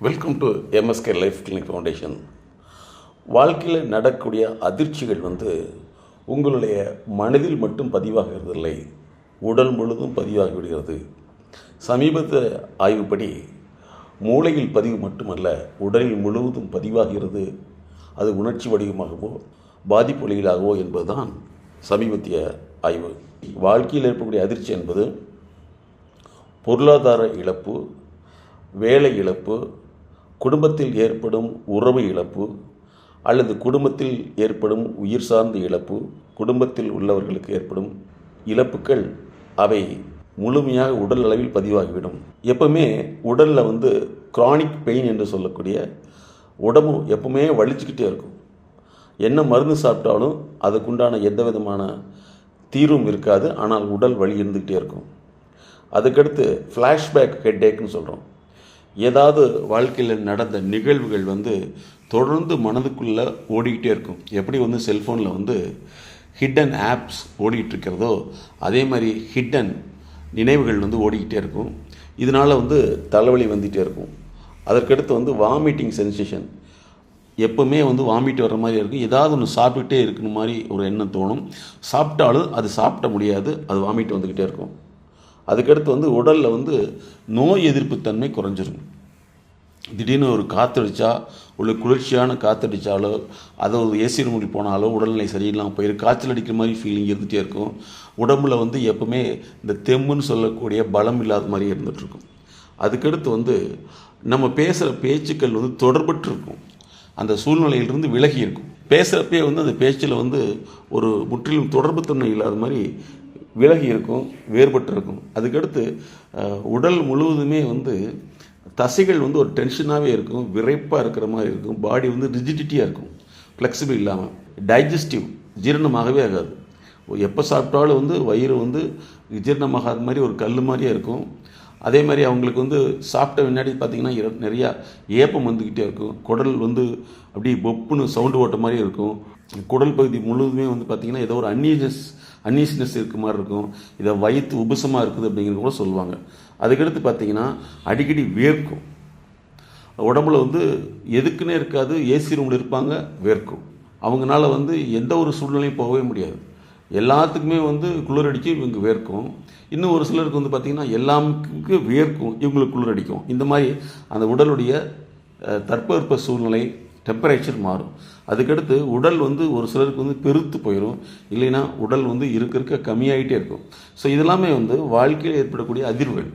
Welcome to MSK life clinic foundation வாழ்க்கையில் நடக்கக்கூடிய அதிர்ச்சிகள் வந்து உங்களுடைய மனதில் மட்டும் பதிவாகிறதில்லை உடல் முழுதும் பதிவாகி விடுகிறது. சமீபத்த ஆய்வுப்படி மூளையில் பதிவு மட்டுமல்ல உடலில் முழுவதும் பதிவாகிறது. அது உணர்ச்சி வடிவமாகவோ பாதிப்பு என்பதுதான் சமீபத்திய ஆய்வு. வாழ்க்கையில் ஏற்படக்கூடிய அதிர்ச்சி என்பது பொருளாதார இழப்பு வேலை இழப்பு குடும்பத்தில் ஏற்படும் உறவு இழப்பு அல்லது குடும்பத்தில் ஏற்படும் உயிர் சார்ந்த இழப்பு குடும்பத்தில் உள்ளவர்களுக்கு ஏற்படும் இழப்புகள் அவை முழுமையாக உடல் அளவில் பதிவாகிவிடும். எப்பவுமே உடலில் வந்து குரானிக் பெயின் என்று சொல்லக்கூடிய உடம்பு எப்பவுமே வலிச்சுக்கிட்டே இருக்கும். என்ன மருந்து சாப்பிட்டாலும் அதுக்குண்டான எந்த விதமான தீர்வும் இருக்காது. ஆனால் உடல் வலி இருந்துக்கிட்டே இருக்கும். அதுக்கடுத்து ஃப்ளாஷ்பேக் ஹெட்டேக்னு சொல்கிறோம் ஏதாவது வாழ்க்கையில் நடந்த நிகழ்வுகள் வந்து தொடர்ந்து மனதுக்குள்ளே ஓடிக்கிட்டே இருக்கும். எப்படி வந்து செல்ஃபோனில் வந்து ஹிடன் ஆப்ஸ் ஓடிக்கிட்டு இருக்கிறதோ அதே மாதிரி ஹிட்டன் நினைவுகள் வந்து ஓடிக்கிட்டே இருக்கும். இதனால் வந்து தலைவலி வந்துகிட்டே இருக்கும். அதற்கடுத்து வந்து வாமிட்டிங் சென்சேஷன் எப்போவுமே வந்து வாமிட் வர்ற மாதிரி இருக்கும் ஏதாவது ஒன்று சாப்பிட்டுட்டே இருக்கணும் மாதிரி ஒரு எண்ணம் தோணும். சாப்பிட்டாலும் அது சாப்பிட முடியாது. அது வாமிட் வந்துக்கிட்டே இருக்கும். அதுக்கடுத்து வந்து உடலில் வந்து நோய் எதிர்ப்பு தன்மை குறைஞ்சிரும். திடீர்னு ஒரு காற்றடிச்சா உள்ள குளிர்ச்சியான காற்றடிச்சாலோ அதை ஒரு ஏசி ரூமுக்கு போனாலோ உடல்நிலை சரியில்லாமல் போயிடும் காய்ச்சல் அடிக்கிற மாதிரி ஃபீலிங் இருந்துகிட்டே இருக்கும். உடம்புல வந்து எப்பவுமே இந்த தெம்முன்னு சொல்லக்கூடிய பலம் இல்லாத மாதிரி இருந்துகிட்ருக்கும் அதுக்கடுத்து வந்து நம்ம பேசுகிற பேச்சுக்கள் வந்து தொடர்பற்று இருக்கும் அந்த சூழ்நிலையிலிருந்து விலகி இருக்கும். பேசுகிறப்பே வந்து அந்த பேச்சில் வந்து ஒரு முற்றிலும் தொடர்புத்தன்மை இல்லாத மாதிரி விலகி இருக்கும் வேறுபட்டு இருக்கும் அதுக்கடுத்து உடல் முழுவதுமே வந்து தசைகள் வந்து ஒரு டென்ஷனாகவே இருக்கும் விரைப்பாக இருக்கிற மாதிரி இருக்கும் பாடி வந்து ரிஜிடிட்டியாக இருக்கும் ஃப்ளெக்சிபிள் இல்லாமல் டைஜஸ்டிவ் ஜீரணமாகவே ஆகாது. எப்போ சாப்பிட்டாலும் வந்து வயிறு வந்து ஜீரணமாகாத மாதிரி ஒரு கல் மாதிரியே இருக்கும். அதே மாதிரி அவங்களுக்கு வந்து சாப்பிட்ட முன்னாடி பார்த்திங்கன்னா இர- நிறையா ஏப்பம் வந்துக்கிட்டே இருக்கும் குடல் வந்து அப்படியே பொப்புன்னு சவுண்டு ஓட்ட மாதிரி இருக்கும். குடல் பகுதி முழுவதுமே வந்து பார்த்தீங்கன்னா ஏதோ ஒரு அன்னீஸ்னஸ் அன்னீஸ்னஸ் இருக்க மாதிரி இருக்கும். இதை வயிற்று உபசமாக இருக்குது அப்படிங்கிறது கூட சொல்லுவாங்க. அதுக்கடுத்து பார்த்தீங்கன்னா அடிக்கடி வேர்க்கும். உடம்புல வந்து எதுக்குன்னே இருக்காது. ஏசி ரூமில் இருப்பாங்க வேர்க்கும். அவங்கனால வந்து எந்த ஒரு சூழ்நிலையும் போகவே முடியாது. எல்லாத்துக்குமே வந்து குளிர் இவங்க வேர்க்கும். இன்னும் ஒரு சிலருக்கு வந்து பார்த்திங்கன்னா எல்லாமுக்கு வேர்க்கும். இவங்களுக்கு குளிர் அடிக்கும் இந்த மாதிரி அந்த உடலுடைய தட்பவெப்ப சூழ்நிலை டெம்பரேச்சர் மாறும். அதுக்கடுத்து உடல் வந்து ஒரு சிலருக்கு வந்து பெருத்து போயிடும் இல்லைன்னா உடல் வந்து இருக்க இருக்க கம்மியாகிட்டே இருக்கும். ஸோ இதெல்லாமே வந்து வாழ்க்கையில் ஏற்படக்கூடிய அதிர்வுகள்.